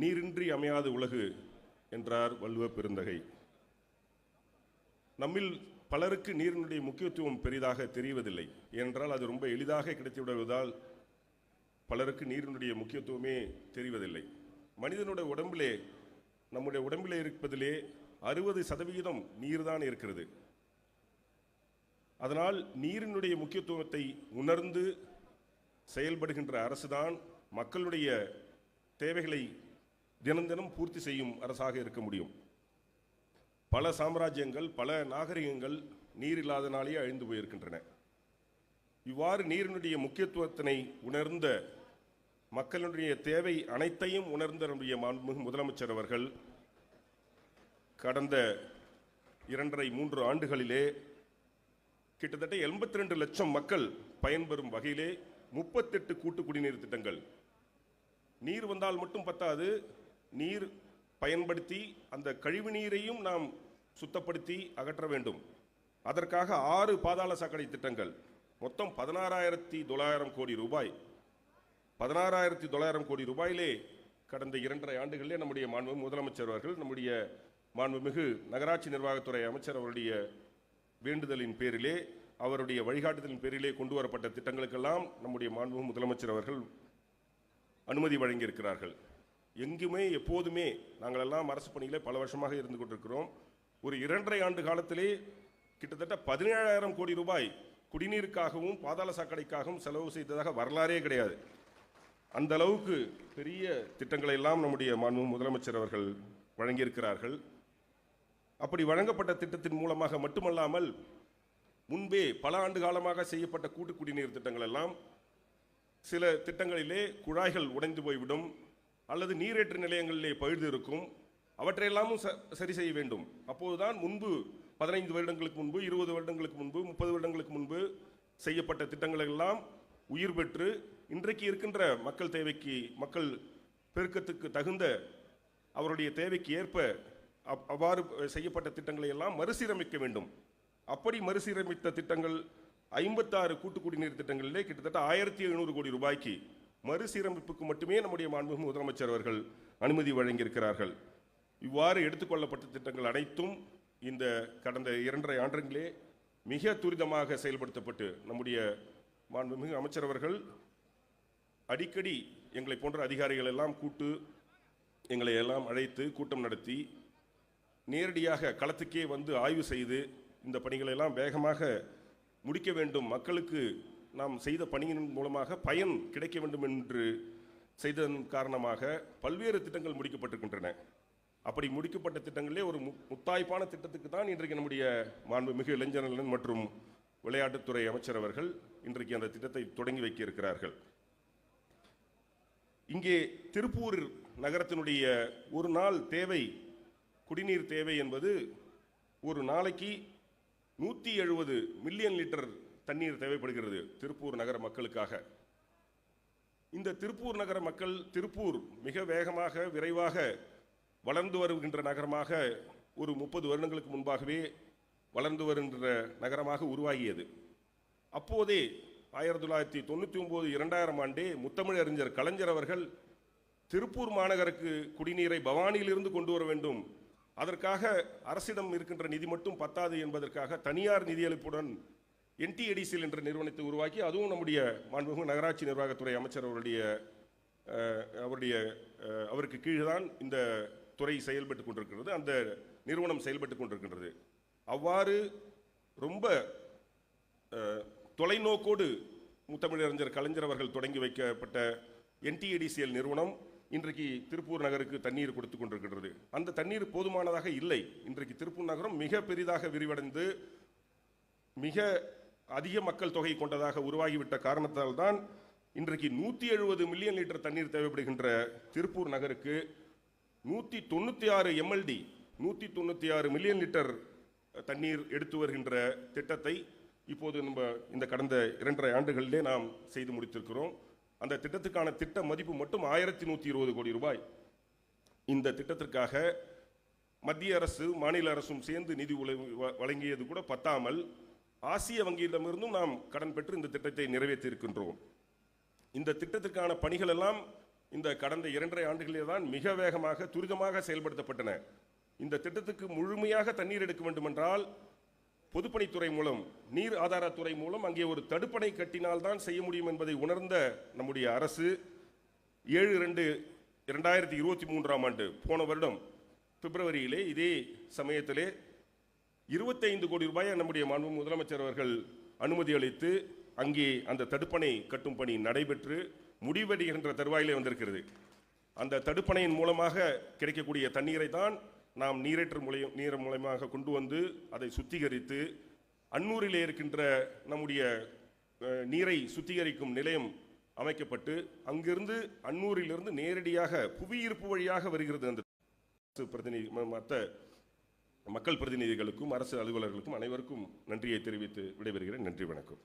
நீரின்றி அமையாது உலகு என்றார் வள்ளுவ பெருந்தகை. நம்மில் பலருக்கு நீரினுடைய முக்கியத்துவம் பெரிதாக தெரிவதில்லை. ஏனென்றால் அது ரொம்ப எளிதாக கிடைத்து விடுவதால் பலருக்கு நீரினுடைய முக்கியத்துவமே தெரிவதில்லை. மனிதனுடைய உடம்பிலே நம்முடைய உடம்பிலே இருப்பதிலே அறுபது சதவிகிதம் நீர்தான் இருக்கிறது. அதனால் நீரினுடைய முக்கியத்துவத்தை உணர்ந்து செயல்படுகின்ற அரசுதான் மக்களுடைய தேவைகளை தினம் தினம் பூர்த்தி செய்யும் அரசாக இருக்க முடியும். பல சாம்ராஜ்யங்கள் பல நாகரிகங்கள் நீர் இல்லாதனாலேயே அழிந்து போயிருக்கின்றன. இவ்வாறு நீரினுடைய முக்கியத்துவத்தினை உணர்ந்த மக்களுடைய தேவை அனைத்தையும் உணர்ந்த நம்முடைய மாண்புமிகு முதலமைச்சர் அவர்கள் கடந்த இரண்டரை மூன்று ஆண்டுகளிலே கிட்டத்தட்ட எண்பத்தி ரெண்டு லட்சம் மக்கள் பயன்பெறும் வகையிலே முப்பத்தெட்டு கூட்டு குடிநீர் திட்டங்கள். நீர் வந்தால் மட்டும் பத்தாது நீர் பயன்படுத்தி அந்த கழிவு நீரையும் நாம் சுத்தப்படுத்தி அகற்ற வேண்டும். அதற்காக ஆறு பாதாள சாக்கடை திட்டங்கள். மொத்தம் பதினாறாயிரத்தி தொள்ளாயிரம் கோடி ரூபாய். பதினாறாயிரத்தி தொள்ளாயிரம் கோடி ரூபாயிலே கடந்த இரண்டரை ஆண்டுகளிலே நம்முடைய மாண்புமிகு முதலமைச்சர் அவர்கள் நம்முடைய மாண்புமிகு நகராட்சி நிர்வாகத்துறை அமைச்சர் அவருடைய வேண்டுதலின் பேரிலே அவருடைய வழிகாட்டுதலின் பேரிலே கொண்டு வரப்பட்ட திட்டங்களுக்கெல்லாம் நம்முடைய மாண்புமிகு முதலமைச்சர் அவர்கள் அனுமதி வழங்கியிருக்கிறார்கள். எங்குமே எப்போதுமே நாங்கள் எல்லாம் அரசு பணியிலே பல வருஷமாக இருந்து கொண்டிருக்கிறோம். ஒரு இரண்டரை ஆண்டு காலத்திலே கிட்டத்தட்ட பதினேழாயிரம் கோடி ரூபாய் குடிநீருக்காகவும் பாதாள சாக்கடைக்காகவும் செலவு செய்ததாக வரலாறே கிடையாது. அந்த அளவுக்கு பெரிய திட்டங்களை எல்லாம் நம்முடைய மாண்பு முதலமைச்சர் அவர்கள் வழங்கியிருக்கிறார்கள். அப்படி வழங்கப்பட்ட திட்டத்தின் மூலமாக மட்டுமல்லாமல் முன்பே பல ஆண்டு காலமாக செய்யப்பட்ட கூட்டு குடிநீர் திட்டங்கள் எல்லாம் சில திட்டங்களிலே குழாய்கள் உடைந்து போய்விடும். அல்லது நீரேற்று நிலையங்களிலே பழுது இருக்கும் அவற்றையெல்லாமும் ச- சரி செய்ய வேண்டும். அப்போதுதான் முன்பு பதினைந்து வருடங்களுக்கு முன்பு இருபது வருடங்களுக்கு முன்பு முப்பது வருடங்களுக்கு முன்பு செய்யப்பட்ட திட்டங்கள் எல்லாம் உயிர் பெற்று இன்றைக்கு இருக்கின்ற மக்கள் தேவைக்கு மக்கள் பெருக்கத்துக்கு தகுந்த அவருடைய தேவைக்கு ஏற்ப அவ்- அவ்வாறு செய்யப்பட்ட திட்டங்களை எல்லாம் மறுசீரமைக்க வேண்டும். அப்படி மறுசீரமைத்த திட்டங்கள் ஐம்பத்தாறு கூட்டு குடிநீர் திட்டங்களிலே கிட்டத்தட்ட ஆயிரத்தி எழுநூறு கோடி ரூபாய்க்கு மறுசீரமைப்புக்கு மட்டுமே நம்முடைய மாண்புமிகு முதலமைச்சர் அவர்கள் அனுமதி வழங்கியிருக்கிறார்கள். இவ்வாறு எடுத்துக்கொள்ளப்பட்ட திட்டங்கள் அனைத்தும் இந்த கடந்த இரண்டரை ஆண்டுகளே மிக துரிதமாக செயல்படுத்தப்பட்டு நம்முடைய மாண்புமிகு அமைச்சர் அவர்கள் அடிக்கடி எங்களை போன்ற அதிகாரிகள் எல்லாம் கூட்டு எங்களை எல்லாம் அழைத்து கூட்டம் நடத்தி நேரடியாக களத்துக்கே வந்து ஆய்வு செய்து இந்த பணிகளை எல்லாம் வேகமாக முடிக்க வேண்டும். மக்களுக்கு நாம் செய்த பணியின் மூலமாக பயன் கிடைக்க வேண்டும் என்று செய்ததன் காரணமாக பல்வேறு திட்டங்கள் முடிக்கப்பட்டிருக்கின்றன. அப்படி முடிக்கப்பட்ட திட்டங்களே ஒரு மு- முத்தாய்ப்பான திட்டத்துக்கு தான் இன்றைக்கு நம்முடைய மாண்புமிகு இளைஞர் நலன் மற்றும் விளையாட்டுத்துறை அமைச்சர் அவர்கள் இன்றைக்கு அந்த திட்டத்தை தொடங்கி வைக்க இருக்கிறார்கள். இங்கே திருப்பூர் நகரத்தினுடைய ஒரு நாள் தேவை குடிநீர் தேவை என்பது ஒரு நாளைக்கு நூற்றி எழுபது மில்லியன் லிட்டர் தண்ணீர் தேவைப்படுகிறது திருப்பூர் நகர மக்களுக்காக. இந்த திருப்பூர் நகர மக்கள் திருப்பூர் மிக வேகமாக விரைவாக வளர்ந்து வருகின்ற நகரமாக ஒரு முப்பது வருடங்களுக்கு முன்பாகவே வளர்ந்து வருகின்ற நகரமாக உருவாகியது. அப்போதே ஆயிரத்தி தொள்ளாயிரத்தி தொண்ணூற்றி ஒம்பது இரண்டாயிரம் ஆண்டே முத்தமிழறிஞர் கலைஞர் அவர்கள் திருப்பூர் மாநகருக்கு குடிநீரை பவானியிலிருந்து கொண்டு வர வேண்டும். அதற்காக அரசிடம் இருக்கின்ற நிதி மட்டும் பத்தாது என்பதற்காக தனியார் நிதியளிப்புடன் என்டிஎடிசிஎல் என்ற நிறுவனத்தை உருவாக்கி அதுவும் நம்முடைய மாண்புமிகு நகராட்சி நிர்வாகத்துறை அமைச்சர் அவருடைய அவருடைய அவருக்கு அவருக்கு கீழ்தான் இந்த துறை செயல்பட்டு கொண்டிருக்கிறது அந்த நிறுவனம் செயல்பட்டு கொண்டிருக்கின்றது. அவ்வாறு ரொம்ப தொலைநோக்கோடு முத்தமிழறிஞர் கலைஞர் அவர்கள் தொடங்கி வைக்கப்பட்ட என்டிஏடிசிஎல் நிறுவனம் இன்றைக்கு திருப்பூர் நகருக்கு தண்ணீர் கொடுத்து கொண்டிருக்கிறது அந்த தண்ணீர் போதுமானதாக இல்லை. இன்றைக்கு திருப்பூர் நகரம் மிக பெரிதாக விரிவடைந்து மிக அதிக மக்கள் தொகை கொண்டதாக உருவாகிவிட்ட காரணத்தால் தான் இன்றைக்கு நூற்றி எழுபது மில்லியன் லிட்டர் தண்ணீர் தேவைப்படுகின்ற திருப்பூர் நகருக்கு நூற்றி தொண்ணூற்றி ஆறு எம்எல்டி நூற்றி தொண்ணூற்றி ஆறு மில்லியன் லிட்டர் தண்ணீர் எடுத்து வருகின்ற திட்டத்தை இப்போது நம்ம இந்த கடந்த இரண்டரை ஆண்டுகளிலே நாம் செய்து முடித்திருக்கிறோம். அந்த திட்டத்துக்கான திட்ட மதிப்பு மட்டும் ஆயிரத்தி நூற்றி இருபது கோடி ரூபாய். இந்த திட்டத்திற்காக மத்திய அரசு மாநில அரசும் சேர்ந்து நிதி உழை வ- வழங்கியது கூட பத்தாமல் ஆசிய வங்கியிடமிருந்தும் நாம் கடன் பெற்று இந்த திட்டத்தை நிறைவேற்றியிருக்கின்றோம். இந்த திட்டத்திற்கான பணிகள் எல்லாம் இந்த கடந்த இரண்டரை ஆண்டுகளிலே தான் மிக வேகமாக துரிதமாக செயல்படுத்தப்பட்டன. இந்த திட்டத்துக்கு முழுமையாக தண்ணீர் எடுக்க வேண்டுமென்றால் பொதுப்பணித்துறை மூலம் நீர் ஆதாரத்துறை மூலம் அங்கே ஒரு தடுப்பணை கட்டினால்தான் செய்ய முடியும் என்பதை உணர்ந்த நம்முடைய அரசு ஏழு ரெண்டு இரண்டாயிரத்தி இருபத்தி மூன்றாம் ஆண்டு போன வருடம் பிப்ரவரியிலே இதே சமயத்திலே இருபத்தைந்து கோடி ரூபாயை நம்முடைய மாண்பு முதலமைச்சர் அவர்கள் அனுமதி அளித்து அங்கே அந்த தடுப்பணை கட்டும் பணி நடைபெற்று முடிவடைகின்ற தருவாயிலே வந்திருக்கிறது. அந்த தடுப்பணையின் மூலமாக கிடைக்கக்கூடிய தண்ணீரை தான் நாம் நீரேற்று மூலியம் நீர் மூலயமாக கொண்டு வந்து அதை சுத்திகரித்து அன்னூரிலே இருக்கின்ற நம்முடைய நீரை சுத்திகரிக்கும் நிலையம் அமைக்கப்பட்டு அங்கிருந்து அன்னூரிலிருந்து நேரடியாக புவியீர்ப்பு வழியாக வருகிறது அந்த அரசு பிரதிநிதி மற்ற மக்கள் பிரதிநிதிகளுக்கும் அரசு அலுவலர்களுக்கும் அனைவருக்கும் நன்றியை தெரிவித்து விடைபெறுகிறேன். நன்றி வணக்கம்.